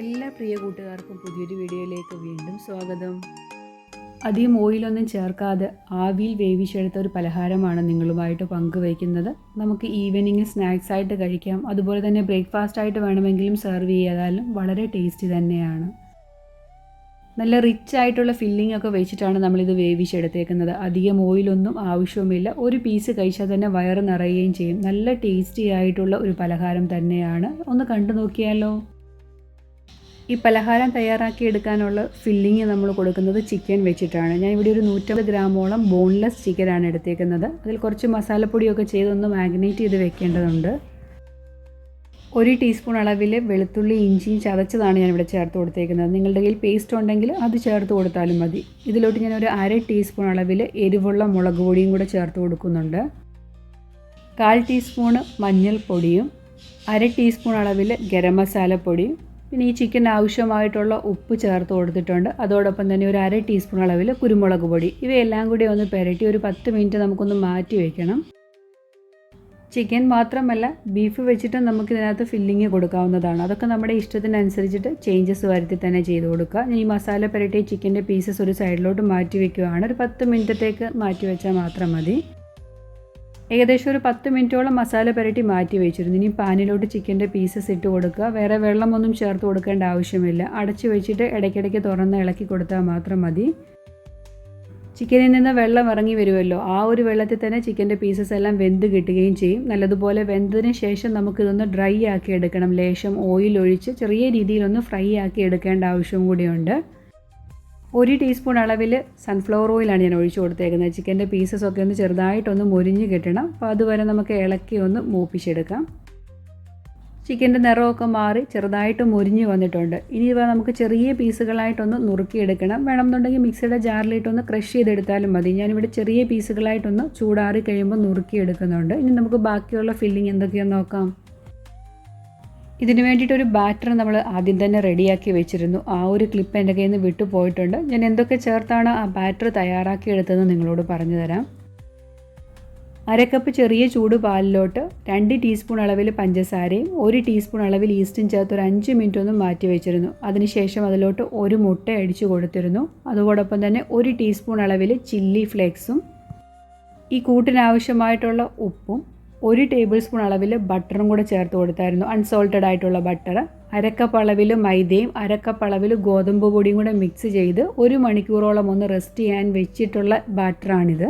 എല്ലാ പ്രിയ കൂട്ടുകാർക്കും പുതിയൊരു വീഡിയോയിലേക്ക് വീണ്ടും സ്വാഗതം. അധികം ഓയിലൊന്നും ചേർക്കാതെ ആവിയിൽ വേവിച്ചെടുത്ത ഒരു പലഹാരമാണ് നിങ്ങളുമായിട്ട് പങ്കുവയ്ക്കുന്നത്. നമുക്ക് ഈവനിങ് സ്നാക്സ് ആയിട്ട് കഴിക്കാം. അതുപോലെ തന്നെ ബ്രേക്ക്ഫാസ്റ്റ് ആയിട്ട് വേണമെങ്കിലും സെർവ് ചെയ്താലും വളരെ ടേസ്റ്റി തന്നെയാണ്. നല്ല റിച്ച് ആയിട്ടുള്ള ഫില്ലിംഗ് ഒക്കെ വെച്ചിട്ടാണ് നമ്മളിത് വേവിച്ചെടുത്തേക്കുന്നത്. അധികം ഓയിലൊന്നും ആവശ്യവുമില്ല. ഒരു പീസ് കഴിച്ചാൽ തന്നെ വയറ് നിറയുകയും ചെയ്യും. നല്ല ടേസ്റ്റി ആയിട്ടുള്ള ഒരു പലഹാരം തന്നെയാണ്. ഒന്ന് കണ്ടു നോക്കിയാലോ? ഈ പലഹാരം തയ്യാറാക്കി എടുക്കാനുള്ള ഫില്ലിങ് നമ്മൾ കൊടുക്കുന്നത് ചിക്കൻ വെച്ചിട്ടാണ്. ഞാൻ ഇവിടെ ഒരു നൂറ്റമ്പത് ഗ്രാമോളം ബോൺലെസ് ചിക്കനാണ് എടുത്തേക്കുന്നത്. അതിൽ കുറച്ച് മസാലപ്പൊടിയൊക്കെ ചെയ്തൊന്ന് മാഗ്നേറ്റ് ചെയ്ത് വെക്കേണ്ടതുണ്ട്. ഒരു ടീസ്പൂൺ അളവിൽ വെളുത്തുള്ളി ഇഞ്ചിയും ചതച്ചതാണ് ഞാൻ ഇവിടെ ചേർത്ത് കൊടുത്തേക്കുന്നത്. നിങ്ങളുടെ കയ്യിൽ പേസ്റ്റ് ഉണ്ടെങ്കിൽ അത് ചേർത്ത് കൊടുത്താലും മതി. ഇതിലോട്ട് ഞാൻ ഒരു അര ടീസ്പൂൺ അളവിൽ എരിവുള്ള മുളക് പൊടിയും കൂടെ ചേർത്ത് കൊടുക്കുന്നുണ്ട്. കാൽ ടീസ്പൂണ് മഞ്ഞൾപ്പൊടിയും അര ടീസ്പൂൺ അളവിൽ ഗരം മസാലപ്പൊടിയും പിന്നെ ഈ ചിക്കൻ ആവശ്യമായിട്ടുള്ള ഉപ്പ് ചേർത്ത് കൊടുത്തിട്ടുണ്ട്. അതോടൊപ്പം തന്നെ ഒരു അര ടീസ്പൂൺ അളവിൽ കുരുമുളക് പൊടി. ഇവയെല്ലാം കൂടി ഒന്ന് പുരട്ടി ഒരു പത്ത് മിനിറ്റ് നമുക്കൊന്ന് മാറ്റി വയ്ക്കണം ചിക്കൻ മാത്രമല്ല ബീഫ് വെച്ചിട്ടും നമുക്ക് ഇതിനകത്ത് ഫില്ലിങ് കൊടുക്കാവുന്നതാണ്. അതൊക്കെ നമ്മുടെ ഇഷ്ടത്തിനനുസരിച്ചിട്ട് ചേഞ്ചസ് വരുത്തി തന്നെ ചെയ്ത് കൊടുക്കുക. ഈ മസാല പുരട്ടിയ ചിക്കന്റെ പീസസ് ഒരു സൈഡിലോട്ട് മാറ്റി വയ്ക്കുകയാണ് ഒരു പത്ത് മിനിറ്റത്തേക്ക് മാറ്റി വെച്ചാൽ മാത്രം മതി. ഏകദേശം ഒരു പത്ത് മിനിറ്റോളം മസാല പുരട്ടി മാറ്റി വെച്ചിരുന്നു. ഇനി പാനിലോട്ട് ചിക്കന്റെ പീസസ് ഇട്ട് കൊടുക്കുക. വേറെ വെള്ളമൊന്നും ചേർത്ത് കൊടുക്കേണ്ട ആവശ്യമില്ല. അടച്ചു വെച്ചിട്ട് ഇടയ്ക്കിടയ്ക്ക് തുറന്ന് ഇളക്കി കൊടുത്താൽ മാത്രം മതി. ചിക്കനിൽ നിന്ന് വെള്ളം ഇറങ്ങി വരുമല്ലോ. ആ ഒരു വെള്ളത്തിൽ തന്നെ ചിക്കന്റെ പീസസ് എല്ലാം വെന്ത് കിട്ടുകയും ചെയ്യും. നല്ലതുപോലെ വെന്തതിന് ശേഷം നമുക്കിതൊന്ന് ഡ്രൈ ആക്കി എടുക്കണം. ലേശം ഓയിൽ ഒഴിച്ച് ചെറിയ രീതിയിലൊന്ന് ഫ്രൈ ആക്കി എടുക്കേണ്ട ആവശ്യം കൂടിയുണ്ട്. ഒരു ടീസ്പൂൺ അളവിൽ സൺഫ്ലവർ ഓയിലാണ് ഞാൻ ഒഴിച്ചു കൊടുത്തേക്കുന്നത്. ചിക്കന്റെ പീസസ് ഒക്കെ ഒന്ന് ചെറുതായിട്ടൊന്ന് മുരിഞ്ഞ് കിട്ടണം. അപ്പോൾ അതുവരെ നമുക്ക് ഇളക്കി ഒന്ന് മൂപ്പിച്ചെടുക്കാം. ചിക്കന്റെ നിറമൊക്കെ മാറി ചെറുതായിട്ട് മുരിഞ്ഞ് വന്നിട്ടുണ്ട്. ഇനി ഇവ നമുക്ക് ചെറിയ പീസുകളായിട്ടൊന്ന് നുറുക്കിയെടുക്കണം. വേണമെന്നുണ്ടെങ്കിൽ മിക്സിയുടെ ജാറിലിട്ടൊന്ന് ക്രഷ് ചെയ്തെടുത്താലും മതി. ഞാനിവിടെ ചെറിയ പീസുകളായിട്ടൊന്ന് ചൂടാറി കഴിയുമ്പോൾ നുറുക്കിയെടുക്കുന്നുണ്ട്. ഇനി നമുക്ക് ബാക്കിയുള്ള ഫില്ലിംഗ് എന്തൊക്കെയാണെന്ന് നോക്കാം. ഇതിന് വേണ്ടിയിട്ടൊരു ബാറ്റർ നമ്മൾ ആദ്യം തന്നെ റെഡിയാക്കി വെച്ചിരുന്നു. ആ ഒരു ക്ലിപ്പ് എന്റെ കയ്യിൽ നിന്ന് വിട്ടു പോയിട്ടുണ്ട്. ഞാൻ എന്തൊക്കെ ചേർത്താണ് ആ ബാറ്റർ തയ്യാറാക്കി എടുത്തതെന്ന് നിങ്ങളോട് പറഞ്ഞു തരാം. അരക്കപ്പ് ചെറിയ ചൂട് പാലിലോട്ട് രണ്ട് ടീസ്പൂൺ അളവിൽ പഞ്ചസാരയും ഒരു ടീസ്പൂൺ അളവിൽ ഈസ്റ്റും ചേർത്ത് ഒരു അഞ്ച് മിനിറ്റ് ഒന്ന് മാറ്റി വെച്ചിരുന്നു. അതിനുശേഷം അതിലോട്ട് ഒരു മുട്ട അടിച്ചു കൊടുത്തിരുന്നു. അതോടൊപ്പം തന്നെ ഒരു ടീസ്പൂൺ അളവിൽ ചില്ലി ഫ്ലേക്സും ഈ കൂട്ടിനാവശ്യമായിട്ടുള്ള ഉപ്പും ഒരു ടേബിൾ സ്പൂൺ അളവിൽ ബട്ടറും കൂടെ ചേർത്ത് കൊടുത്തായിരുന്നു. അൺസോൾട്ടഡ് ആയിട്ടുള്ള ബട്ടർ അരക്കപ്പ് അളവിൽ മൈദയും അരക്കപ്പ് അളവിൽ ഗോതമ്പ് പൊടിയും കൂടെ മിക്സ് ചെയ്ത് ഒരു മണിക്കൂറോളം ഒന്ന് റെസ്റ്റ് ചെയ്യാൻ വെച്ചിട്ടുള്ള ബാറ്ററാണിത്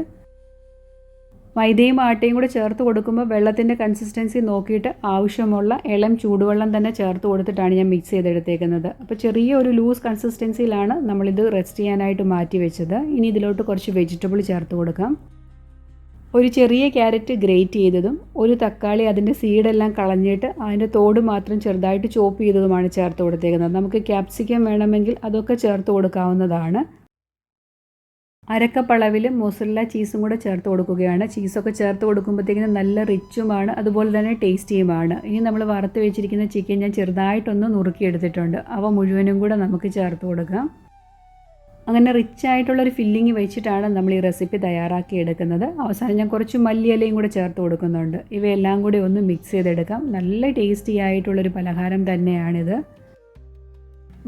മൈദയും ആട്ടയും കൂടെ ചേർത്ത് കൊടുക്കുമ്പോൾ വെള്ളത്തിന്റെ കൺസിസ്റ്റൻസി നോക്കിയിട്ട് ആവശ്യമുള്ള ഇളം ചൂടുവെള്ളം തന്നെ ചേർത്ത് കൊടുത്തിട്ടാണ് ഞാൻ മിക്സ് ചെയ്തെടുത്തേക്കുന്നത്. അപ്പോൾ ചെറിയ ഒരു ലൂസ് കൺസിസ്റ്റൻസിയിലാണ് നമ്മളിത് റെസ്റ്റ് ചെയ്യാനായിട്ട് മാറ്റി വെച്ചത്. ഇനി ഇതിലോട്ട് കുറച്ച് വെജിറ്റബിൾ ചേർത്ത് കൊടുക്കാം. ഒരു ചെറിയ ക്യാരറ്റ് ഗ്രേറ്റ് ചെയ്തതും ഒരു തക്കാളി അതിന്റെ സീഡെല്ലാം കളഞ്ഞിട്ട് അതിന്റെ തോട് മാത്രം ചെറുതായിട്ട് ചോപ്പ് ചെയ്തതുമാണ് ചേർത്ത് കൊടുത്തേക്കുന്നത്. നമുക്ക് ക്യാപ്സിക്കം വേണമെങ്കിൽ അതൊക്കെ ചേർത്ത് കൊടുക്കാവുന്നതാണ്. അരക്കപ്പളവിൽ മൊസല്ല ചീസും കൂടെ ചേർത്ത് കൊടുക്കുകയാണ്. ചീസൊക്കെ ചേർത്ത് കൊടുക്കുമ്പോഴത്തേക്കിനും നല്ല റിച്ചുമാണ് അതുപോലെ തന്നെ ടേസ്റ്റിയുമാണ്. ഇനി നമ്മൾ വറുത്ത് വെച്ചിരിക്കുന്ന ചിക്കൻ ഞാൻ ചെറുതായിട്ടൊന്ന് നുറുക്കിയെടുത്തിട്ടുണ്ട്. അവ മുഴുവനും കൂടെ നമുക്ക് ചേർത്ത് കൊടുക്കാം. അങ്ങനെ റിച്ച് ആയിട്ടുള്ള ഒരു ഫില്ലിങ് വെച്ചിട്ടാണ് നമ്മൾ ഈ റെസിപ്പി തയ്യാറാക്കി എടുക്കുന്നത്. അവസാനം ഞാൻ കുറച്ച് മല്ലിയിലയും കൂടെ ചേർത്ത് കൊടുക്കുന്നുണ്ട്. ഇവയെല്ലാം കൂടി ഒന്ന് മിക്സ് ചെയ്തെടുക്കാം. നല്ല ടേസ്റ്റി ആയിട്ടുള്ളൊരു പലഹാരം തന്നെയാണിത്.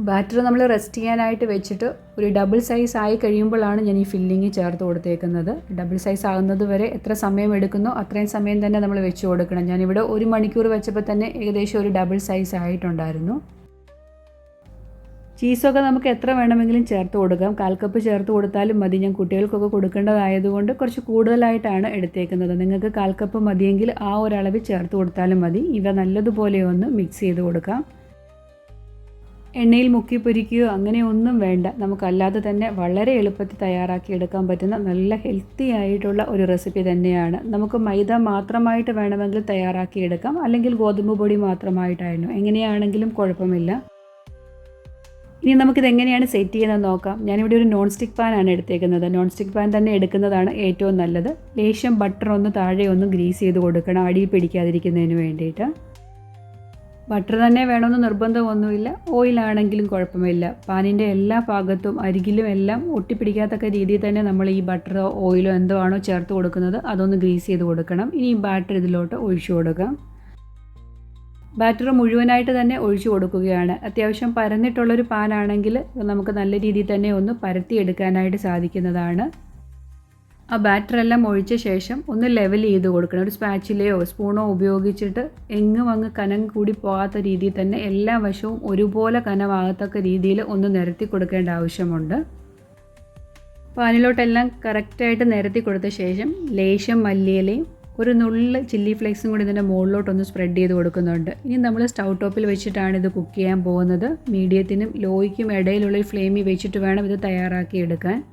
ബാറ്റർ നമ്മൾ റെസ്റ്റ് ചെയ്യാനായിട്ട് വെച്ചിട്ട് ഒരു ഡബിൾ സൈസ് ആയി കഴിയുമ്പോഴാണ് ഞാൻ ഈ ഫില്ലിങ് ചേർത്ത് കൊടുത്തേക്കുന്നത്. ഡബിൾ സൈസ് ആകുന്നത് വരെ എത്ര സമയം എടുക്കുന്നോ അത്രയും സമയം തന്നെ നമ്മൾ വെച്ച് കൊടുക്കണം. ഞാനിവിടെ ഒരു മണിക്കൂർ വെച്ചപ്പോൾ തന്നെ ഏകദേശം ഒരു ഡബിൾ സൈസ് ആയിട്ടുണ്ടായിരുന്നു. ചീസൊക്കെ നമുക്ക് എത്ര വേണമെങ്കിലും ചേർത്ത് കൊടുക്കാം. കാൽ കപ്പ് ചേർത്ത് കൊടുത്താലും മതി. ഞാൻ കുട്ടികൾക്കൊക്കെ കൊടുക്കേണ്ടതായതുകൊണ്ട് കുറച്ച് കൂടുതലായിട്ടാണ് എടുത്തേക്കുന്നത്. നിങ്ങൾക്ക് കാൽ കപ്പ് മതിയെങ്കിൽ ആ ഒരളവിൽ ചേർത്ത് കൊടുത്താലും മതി. ഇവ നല്ലതുപോലെ ഒന്ന് മിക്സ് ചെയ്ത് കൊടുക്കാം. എണ്ണയിൽ മുക്കി പൊരിക്കുകയോ അങ്ങനെയൊന്നും വേണ്ട. നമുക്കല്ലാതെ തന്നെ വളരെ എളുപ്പത്തിൽ തയ്യാറാക്കി എടുക്കാൻ പറ്റുന്ന നല്ല ഹെൽത്തി ആയിട്ടുള്ള ഒരു റെസിപ്പി തന്നെയാണ്. നമുക്ക് മൈദ മാത്രമായിട്ട് വേണമെങ്കിൽ തയ്യാറാക്കി എടുക്കാം. അല്ലെങ്കിൽ ഗോതമ്പ് പൊടി മാത്രമായിട്ടായിരുന്നു. എങ്ങനെയാണെങ്കിലും കുഴപ്പമില്ല. ഇനി നമുക്കിത് എങ്ങനെയാണ് സെറ്റ് ചെയ്യുന്നത് നോക്കാം. ഞാനിവിടെ ഒരു നോൺ സ്റ്റിക്ക് പാനാണ് എടുത്തേക്കുന്നത്. നോൺ സ്റ്റിക്ക് പാൻ തന്നെ എടുക്കുന്നതാണ് ഏറ്റവും നല്ലത്. ലേശം ബട്ടർ ഒന്ന് താഴെ ഒന്ന് ഗ്രീസ് ചെയ്ത് കൊടുക്കണം. അടിയിൽ പിടിക്കാതിരിക്കുന്നതിന് വേണ്ടിയിട്ട്. ബട്ടർ തന്നെ വേണമെന്ന് നിർബന്ധമൊന്നുമില്ല ഓയിലാണെങ്കിലും കുഴപ്പമില്ല. പാനിന്റെ എല്ലാ ഭാഗത്തും അരികിലും എല്ലാം ഒട്ടിപ്പിടിക്കാത്തക്ക രീതിയിൽ തന്നെ നമ്മൾ ഈ ബട്ടറോ ഓയിലോ എന്തോ ആണോ ചേർത്ത് കൊടുക്കുന്നത് അതൊന്ന് ഗ്രീസ് ചെയ്ത് കൊടുക്കണം. ഇനി ഈ ബാറ്റർ ഇതിലോട്ട് ഒഴിച്ചു കൊടുക്കാം. ബാറ്റർ മുഴുവനായിട്ട് തന്നെ ഒഴിച്ചു കൊടുക്കുകയാണ്. അത്യാവശ്യം പരന്നിട്ടുള്ളൊരു പാനാണെങ്കിൽ നമുക്ക് നല്ല രീതിയിൽ തന്നെ ഒന്ന് പരത്തിയെടുക്കാനായിട്ട് സാധിക്കുന്നതാണ്. ആ ബാറ്റർ എല്ലാം ഒഴിച്ച ശേഷം ഒന്ന് ലെവൽ ചെയ്ത് കൊടുക്കണം. ഒരു സ്പാച്ചിലയോ സ്പൂണോ ഉപയോഗിച്ചിട്ട് എങ്ങും അങ്ങ് കനം കൂടി പോകാത്ത രീതിയിൽ തന്നെ എല്ലാ വശവും ഒരുപോലെ കനമാകത്തക്ക രീതിയിൽ ഒന്ന് നിരത്തി കൊടുക്കേണ്ട ആവശ്യമുണ്ട്. പാനിലോട്ടെല്ലാം കറക്റ്റായിട്ട് നിരത്തി കൊടുത്ത ശേഷം ലേശം മല്ലിയിലയും ഒരു നുള്ളിൽ ചില്ലി ഫ്ലേക്സും കൂടി ഇതിന്റെ മുകളിലോട്ടൊന്ന് സ്പ്രെഡ് ചെയ്ത് കൊടുക്കുന്നുണ്ട്. ഇനി നമ്മൾ സ്റ്റൗ ടോപ്പിൽ വെച്ചിട്ടാണ് ഇത് കുക്ക് ചെയ്യാൻ പോകുന്നത്. മീഡിയത്തിനും ലോയ്ക്കും ഇടയിലുള്ള ഫ്ലെയിമിൽ വെച്ചിട്ട് വേണം ഇത് തയ്യാറാക്കി എടുക്കാൻ.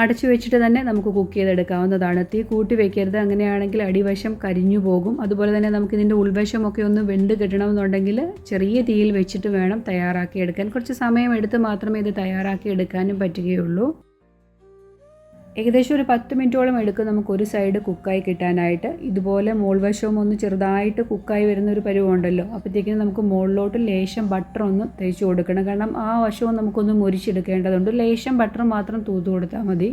അടച്ചു വെച്ചിട്ട് തന്നെ നമുക്ക് കുക്ക് ചെയ്തെടുക്കാവുന്നതാണ്. തീ കൂട്ടി വെക്കരുത്. അങ്ങനെയാണെങ്കിൽ അടിവശം കരിഞ്ഞു പോകും. അതുപോലെ തന്നെ നമുക്ക് ഇതിന്റെ ഉൾവശമൊക്കെ ഒന്ന് വെണ്ട് കിട്ടണമെന്നുണ്ടെങ്കിൽ ചെറിയ തീയിൽ വെച്ചിട്ട് വേണം തയ്യാറാക്കി എടുക്കാൻ. കുറച്ച് സമയം എടുത്ത് മാത്രമേ ഇത് തയ്യാറാക്കി എടുക്കാനും പറ്റുകയുള്ളൂ. ഏകദേശം ഒരു പത്ത് മിനിറ്റോളം എടുക്കും നമുക്ക് ഒരു സൈഡ് കുക്കായി കിട്ടാനായിട്ട്. ഇതുപോലെ മോൾവശവും ഒന്ന് ചെറുതായിട്ട് കുക്കായി വരുന്ന ഒരു പരുവമുണ്ടല്ലോ അപ്പോഴത്തേക്കും നമുക്ക് മുകളിലോട്ട് ലേശം ബട്ടർ ഒന്ന് തേച്ച് കൊടുക്കണം. കാരണം ആ വശവും നമുക്കൊന്ന് മുരിച്ചെടുക്കേണ്ടതുണ്ട്. ലേശം ബട്ടർ മാത്രം തൂത്ത് കൊടുത്താൽ മതി.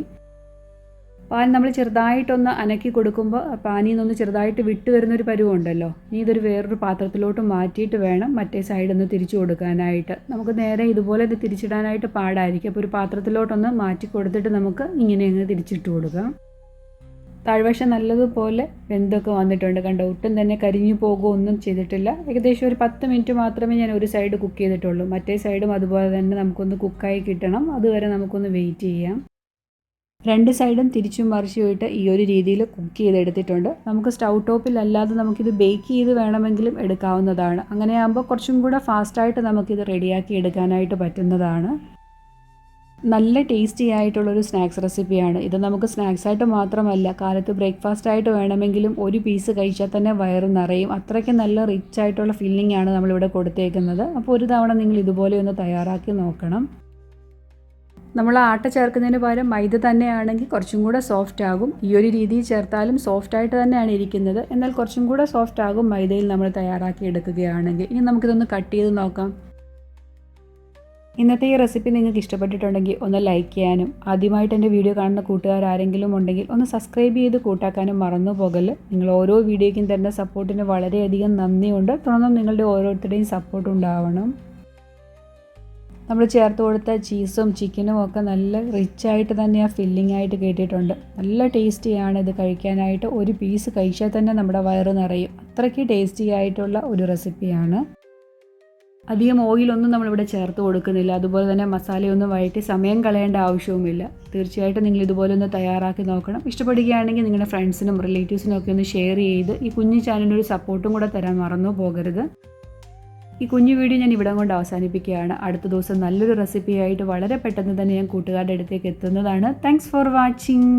പാൻ നമ്മൾ ചെറുതായിട്ടൊന്ന് അനക്കി കൊടുക്കുമ്പോൾ പാനിൽ നിന്നൊന്ന് ചെറുതായിട്ട് വിട്ട് വരുന്നൊരു പരുവുണ്ടല്ലോ. ഇനി ഇതൊരു വേറൊരു പാത്രത്തിലോട്ട് മാറ്റിയിട്ട് വേണം മറ്റേ സൈഡിൽ നിന്ന് തിരിച്ചു കൊടുക്കാനായിട്ട്. നമുക്ക് നേരെ ഇതുപോലെ ഇത് തിരിച്ചിടാനായിട്ട് പാടായിരിക്കും. അപ്പോൾ ഒരു പാത്രത്തിലോട്ടൊന്ന് മാറ്റി കൊടുത്തിട്ട് നമുക്ക് ഇങ്ങനെ അങ്ങ് തിരിച്ചിട്ട് കൊടുക്കാം. താഴ്വശം നല്ലതുപോലെ വെന്തൊക്കെ വന്നിട്ടുണ്ട് കണ്ടോ? ഒട്ടും തന്നെ കരിഞ്ഞു പോകുമോ ഒന്നും ചെയ്തിട്ടില്ല. ഏകദേശം ഒരു പത്ത് മിനിറ്റ് മാത്രമേ ഞാൻ ഒരു സൈഡ് കുക്ക് ചെയ്തിട്ടുള്ളൂ. മറ്റേ സൈഡും അതുപോലെ തന്നെ നമുക്കൊന്ന് കുക്കായി കിട്ടണം. അതുവരെ നമുക്കൊന്ന് വെയിറ്റ് ചെയ്യാം. രണ്ട് സൈഡും തിരിച്ചും മറിച്ചുമായിട്ട് ഈ ഒരു രീതിയിൽ കുക്ക് ചെയ്തെടുത്തിട്ടുണ്ട്. നമുക്ക് സ്റ്റൗ ടോപ്പിൽ അല്ലാതെ നമുക്കിത് ബേക്ക് ചെയ്ത് വേണമെങ്കിലും എടുക്കാവുന്നതാണ്. അങ്ങനെയാകുമ്പോൾ കുറച്ചും കൂടെ ഫാസ്റ്റായിട്ട് നമുക്കിത് റെഡിയാക്കി എടുക്കാനായിട്ട് പറ്റുന്നതാണ്. നല്ല ടേസ്റ്റി ആയിട്ടുള്ളൊരു സ്നാക്സ് റെസിപ്പിയാണ്. ഇത് നമുക്ക് സ്നാക്സ് ആയിട്ട് മാത്രമല്ല കാലത്ത് ബ്രേക്ക്ഫാസ്റ്റ് ആയിട്ട് വേണമെങ്കിലും ഒരു പീസ് കഴിച്ചാൽ തന്നെ വയറ് നിറയും. അത്രയ്ക്ക് നല്ല റിച്ച് ആയിട്ടുള്ള ഫില്ലിംഗ് ആണ് നമ്മളിവിടെ കൊടുത്തേക്കുന്നത്. അപ്പോൾ ഒരു തവണ നിങ്ങൾ ഇതുപോലെ ഒന്ന് തയ്യാറാക്കി നോക്കണം. നമ്മൾ ആട്ട ചേർക്കുന്നതിന് പകരം മൈദ തന്നെയാണെങ്കിൽ കുറച്ചും കൂടെ സോഫ്റ്റ് ആകും. ഈ ഒരു രീതിയിൽ ചേർത്താലും സോഫ്റ്റ് ആയിട്ട് തന്നെയാണ് ഇരിക്കുന്നത്. എന്നാൽ കുറച്ചും കൂടെ സോഫ്റ്റ് ആകും മൈദയിൽ നമ്മൾ തയ്യാറാക്കി എടുക്കുകയാണെങ്കിൽ. ഇനി നമുക്കിതൊന്ന് കട്ട് ചെയ്ത് നോക്കാം. ഇന്നത്തെ ഈ റെസിപ്പി നിങ്ങൾക്ക് ഇഷ്ടപ്പെട്ടിട്ടുണ്ടെങ്കിൽ ഒന്ന് ലൈക്ക് ചെയ്യാനും ആദ്യമായിട്ട് എന്റെ വീഡിയോ കാണുന്ന കൂട്ടുകാർ ആരെങ്കിലും ഉണ്ടെങ്കിൽ ഒന്ന് സബ്സ്ക്രൈബ് ചെയ്ത് കൂട്ടാക്കാനും മറന്നു പോകൽ നിങ്ങൾ ഓരോ വീഡിയോയ്ക്കും തരുന്ന സപ്പോർട്ടിന് വളരെയധികം നന്ദിയുണ്ട്. തുടർന്നും നിങ്ങളുടെ ഓരോരുത്തരുടെയും സപ്പോർട്ട് ഉണ്ടാവണം. നമ്മൾ ചേർത്ത് കൊടുത്ത ചീസും ചിക്കനും ഒക്കെ നല്ല റിച്ചായിട്ട് തന്നെ ആ ഫില്ലിംഗ് ആയിട്ട് കേട്ടിട്ടുണ്ട് നല്ല ടേസ്റ്റിയാണ് ഇത് കഴിക്കാനായിട്ട്. ഒരു പീസ് കഴിച്ചാൽ തന്നെ നമ്മുടെ വയറ് നിറയും. അത്രയ്ക്ക് ടേസ്റ്റി ആയിട്ടുള്ള ഒരു റെസിപ്പിയാണ് അധികം ഓയിലൊന്നും നമ്മളിവിടെ ചേർത്ത് കൊടുക്കുന്നില്ല. അതുപോലെ തന്നെ മസാലയൊന്നും വഴറ്റി സമയം കളയേണ്ട ആവശ്യവുമില്ല. തീർച്ചയായിട്ടും നിങ്ങൾ ഇതുപോലെ ഒന്ന് തയ്യാറാക്കി നോക്കണം. ഇഷ്ടപ്പെടുകയാണെങ്കിൽ നിങ്ങളുടെ ഫ്രണ്ട്സിനും റിലേറ്റീവ്സിനും ഒക്കെ ഒന്ന് ഷെയർ ചെയ്ത് ഈ കുഞ്ഞു ചാനലിനൊരു സപ്പോർട്ടും കൂടെ തരാൻ മറന്നു പോകരുത്. ഈ കുഞ്ഞു വീഡിയോ ഞാൻ ഇവിടെ കൊണ്ട് അവസാനിപ്പിക്കുകയാണ്. അടുത്ത ദിവസം നല്ലൊരു റെസിപ്പിയായിട്ട് വളരെ പെട്ടെന്ന് തന്നെ ഞാൻ കൂട്ടുകാരുടെ അടുത്തേക്ക് എത്തുന്നതാണ്. Thanks for watching